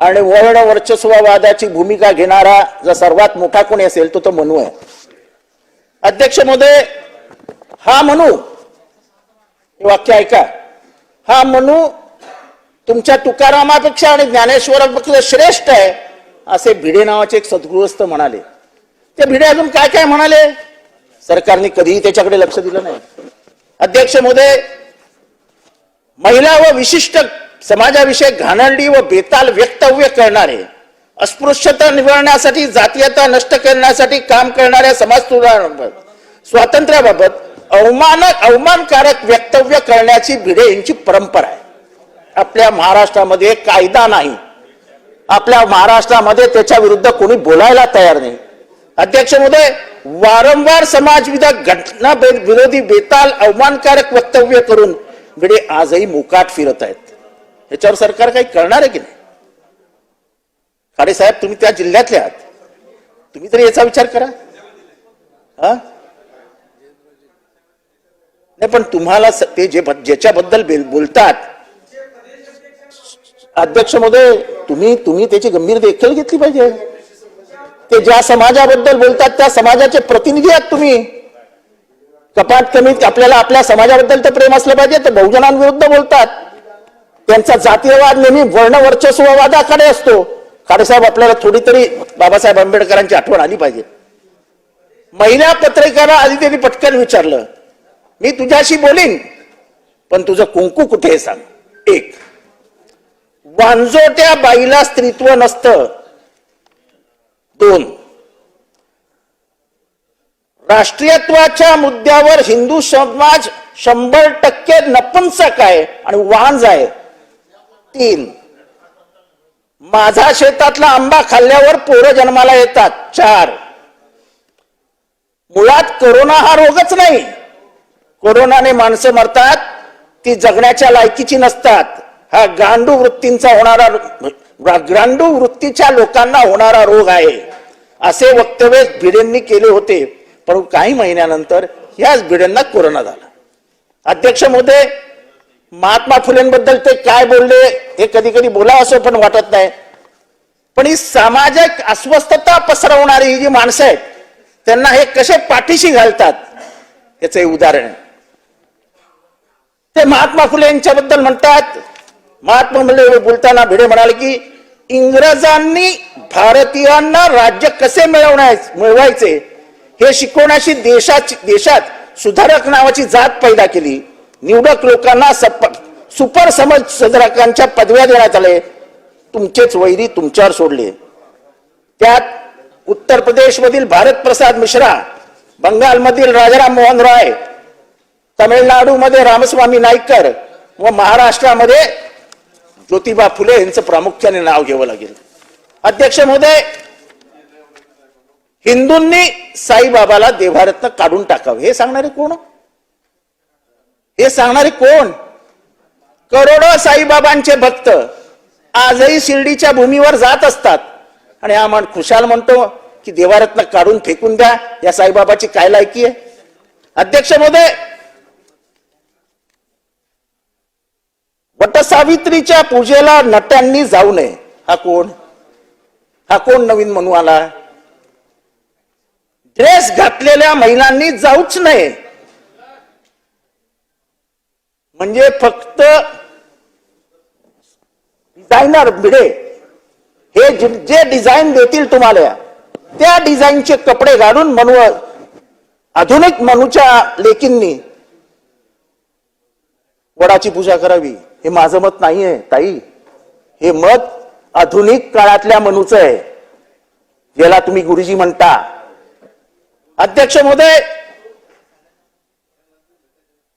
आणि वर्ण वर्चस्ववादाची भूमिका घेणारा जर सर्वात मोठा कोणी असेल तो तो मनू आहे. अध्यक्ष महोदय हा मनू हे वाक्य ऐका. हा मनू तुमच्या तुकारामापेक्षा आणि ज्ञानेश्वरापेक्षा श्रेष्ठ आहे असे भिडे नावाचे एक सद्गृहस्थ म्हणाले. ते भिडे अजून काय काय म्हणाले? सरकारने कधीही त्याच्याकडे लक्ष दिलं नाही. अध्यक्ष महोदय महिला व विशिष्ट समाजाविषयक घाणंडी व बेताल वक्तव्य करणारे अस्पृश्यता निवडण्यासाठी जातीयता नष्ट करण्यासाठी काम करणाऱ्या समाज सुधारणाबाबत स्वातंत्र्याबाबत अवमानक अवमानकारक वक्तव्य करण्याची भिडे यांची परंपरा आहे. आपल्या महाराष्ट्रामध्ये कायदा नाही. आपल्या महाराष्ट्रामध्ये त्याच्या विरुद्ध कोणी बोलायला तयार नाही. अध्यक्ष महोदय वारंवार समाजविधक घटना विरोधी बेताल अवमानकारक वक्तव्य करून भिडे आजही मुकाट फिरत आहेत. याच्यावर सरकार काही करणार आहे की नाही? खाडे साहेब तुम्ही त्या जिल्ह्यातले आहात. तुम्ही तरी याचा विचार करा. हा? नाही पण तुम्हाला ते जे ज्याच्याबद्दल बोलतात अध्यक्षमध्ये तुम्ही तुम्ही त्याची गंभीर देखील घेतली पाहिजे. ते ज्या समाजाबद्दल बोलतात त्या समाजाचे प्रतिनिधी आहात तुम्ही. कपात कमीत आपल्याला आपल्या समाजाबद्दल तर प्रेम असलं पाहिजे तर बहुजनांविरुद्ध बोलतात. त्यांचा जातीयवाद नेहमी वर्णवर्चस्ववादाकडे असतो. खाडेसाहेब आपल्याला थोडी तरी बाबासाहेब आंबेडकरांची आठवण आली पाहिजे. महिला पत्रकारा आधी त्यांनी पटकन विचारलं. मी तुझ्याशी बोलीन पण तुझं कुंकू कुठे आहे सांग. एक. वांजोट्या बाईला स्त्रीत्व नसतं. दोन. राष्ट्रीयत्वाच्या मुद्द्यावर हिंदू समाज शंभर टक्के नपुंसक आहे आणि वांज आहे. तीन. माझा शेतातला आंबा खाल्ल्यावर पोरं जन्माला येतात. चार. मुळात कोरोना हा रोगच नाही. कोरोनाने माणसं मरतात ती जगण्याच्या लायकीची नसतात. हा गांडू वृत्तींचा होणारा गांडू वृत्तीच्या लोकांना होणारा रोग आहे. असे वक्तव्य भिडेंनी केले होते. पण काही महिन्यानंतर याच भिडेंना कोरोना झाला. अध्यक्ष मोदे महात्मा फुलेंबद्दल ते काय बोलले हे कधी कधी बोला असं पण वाटत नाही. पण ही सामाजिक अस्वस्थता पसरवणारी ही जी माणसं आहेत त्यांना हे कसे पाठीशी घालतात याचं हे उदाहरण आहे. ते महात्मा फुले यांच्याबद्दल म्हणतात महात्मा फुले बोलताना भिडे म्हणाले की इंग्रजांनी भारतीयांना राज्य कसे मिळवण्याय मिळवायचे? हे शिकवण्याची देशाची देशात सुधारक नावाची जात पैदा केली. निवडक लोकांना सप सुपर समज सदरकांच्या पदव्या देण्यात आले. तुमचेच वैरी तुमच्यावर सोडले. त्यात उत्तर प्रदेश मधील भारत प्रसाद मिश्रा बंगालमधील राजाराम मोहन रॉय तमिळनाडूमध्ये रामस्वामी नाईकर व महाराष्ट्रामध्ये ज्योतिबा फुले यांचं प्रामुख्याने नाव घ्यावं लागेल. अध्यक्ष महोदय हिंदूंनी साईबाबाला देवारत्न काढून टाकावं. हे सांगणारे कोण? हे सांगणारे कोण? करोडो साईबाबांचे भक्त आजही शिर्डीच्या भूमीवर जात असतात. आणि हा म्हण खुशाल म्हणतो की देवारत्न काढून फेकून द्या या साईबाबाची काय लायकी आहे? अध्यक्ष महोदय वटसावित्रीच्या पूजेला नट्यांनी जाऊ नये. हा कोण? हा कोण नवीन म्हणू आला ड्रेस घातलेल्या महिलांनी जाऊच नये. म्हणजे फक्त डिझायनर भिडे. हे जे जे डिझाईन देतील तुम्हाला त्या डिझाईनचे कपडे घालून मनू आधुनिक मनूच्या लेकींनी वडाची पूजा करावी. हे माझं मत नाहीये ताई. हे मत आधुनिक काळातल्या मनूचं आहे. ज्याला तुम्ही गुरुजी म्हणता. अध्यक्ष महोदय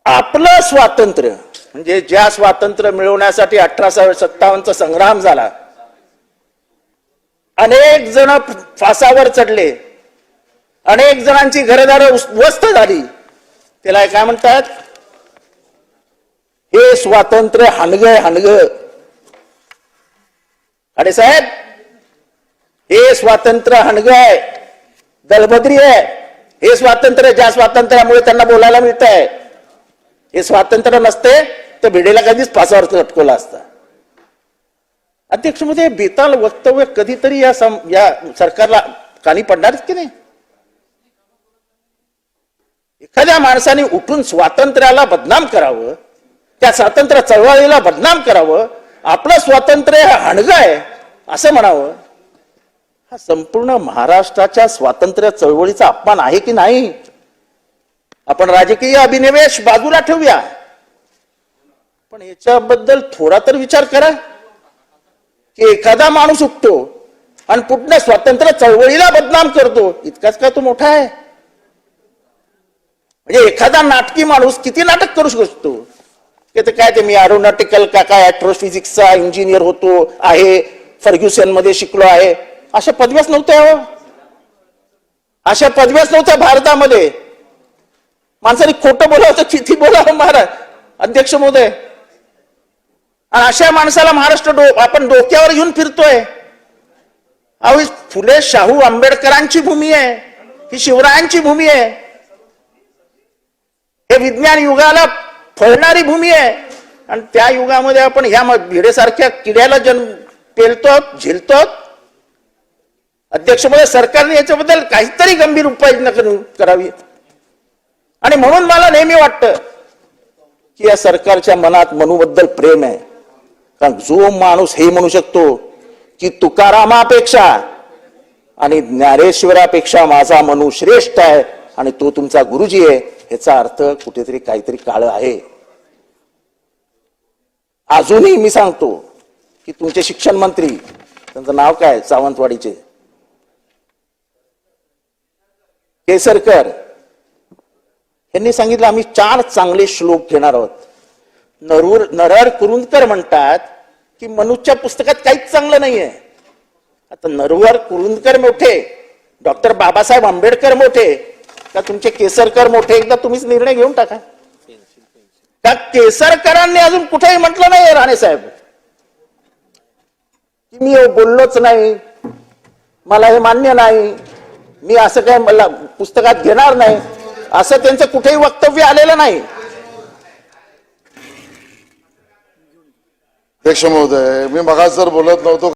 आपलं स्वातंत्र्य म्हणजे ज्या स्वातंत्र्य मिळवण्यासाठी अठराशे सत्तावन्नचा संग्राम झाला अनेक जण फासावर चढले अनेक जणांची घरदार उद्ध्वस्त झाली. त्याला काय म्हणतात? हे स्वातंत्र्य हाणग हाणग. अरे साहेब हे स्वातंत्र्य हाणग आहे दलबद्री आहे. हे स्वातंत्र्य ज्या स्वातंत्र्यामुळे त्यांना बोलायला मिळत आहे हे स्वातंत्र्य नसते तर भिडेला कधीच फासावर लटकवला असता. अध्यक्षमध्ये बेताल वक्तव्य कधीतरी या सम- या सरकारला कानी पडणारच की नाही? एखाद्या माणसाने उठून स्वातंत्र्याला बदनाम करावं त्या स्वातंत्र्य चळवळीला बदनाम करावं आपलं स्वातंत्र्य हे हाणगं आहे असं म्हणावं हा संपूर्ण महाराष्ट्राच्या स्वातंत्र्य चळवळीचा अपमान आहे की नाही? आपण राजकीय अभिनिवेश बाजूला ठेवूया. पण याच्याबद्दल थोडा तर विचार करा. की एखादा माणूस उठतो आणि पुढल्या स्वातंत्र्य चळवळीला बदनाम करतो. इतकाच काय तो मोठा आहे? म्हणजे एखादा नाटकी माणूस किती नाटक करू शकतो? ते तर काय ते मी एरोनॉटिकल का काय ॲट्रोफिजिक्सचा इंजिनियर होतो आहे फर्ग्युसनमध्ये शिकलो आहे. अशा पदव्याच नव्हत्या हो. अशा पदव्याच नव्हत्या भारतामध्ये. माणसाने खोटं बोलावं तर किती बोलावं महाराज? अध्यक्ष महोदय आणि अशा माणसाला महाराष्ट्र डो आपण डोक्यावर घेऊन फिरतोय. अहो फुले शाहू आंबेडकरांची भूमी आहे. ही शिवरायांची भूमी आहे. हे विज्ञान युगाला फळणारी भूमी आहे. आणि त्या युगामध्ये आपण ह्या भिडेसारख्या किड्याला जन्म पेलतो झेलतो अध्यक्षमध्ये सरकारने याच्याबद्दल काहीतरी गंभीर उपाययोजना करावी. आणि म्हणून मला नेहमी वाटतं की या सरकारच्या मनात मनूबद्दल प्रेम आहे. कारण जो माणूस हे म्हणू शकतो की तुकारामापेक्षा आणि ज्ञानेश्वरापेक्षा माझा मनू श्रेष्ठ आहे आणि तो तुमचा गुरुजी आहे ह्याचा अर्थ कुठेतरी काहीतरी काळ आहे. अजूनही मी सांगतो की तुमचे शिक्षण मंत्री त्यांचं नाव काय सावंतवाडीचे. केसरकर. यांनी सांगितलं आम्ही चार चांगले श्लोक घेणार आहोत. नरूर नरहर कुरुंदकर म्हणतात की मनुजच्या पुस्तकात काहीच चांगलं नाहीये. आता नरवर कुरुंदकर मोठे डॉक्टर बाबासाहेब आंबेडकर मोठे का तुमचे केसरकर मोठे एकदा तुम्हीच निर्णय घेऊन टाका. का केसरकरांनी अजून कुठेही म्हटलं नाही राणे साहेब? की मी बोललोच नाही मला हे मान्य नाही मी असं काय मला पुस्तकात घेणार नाही असं त्यांचं कुठेही वक्तव्य आलेलं नाही. अध्यक्ष महोदय मी मगाच जर बोलत नव्हतो.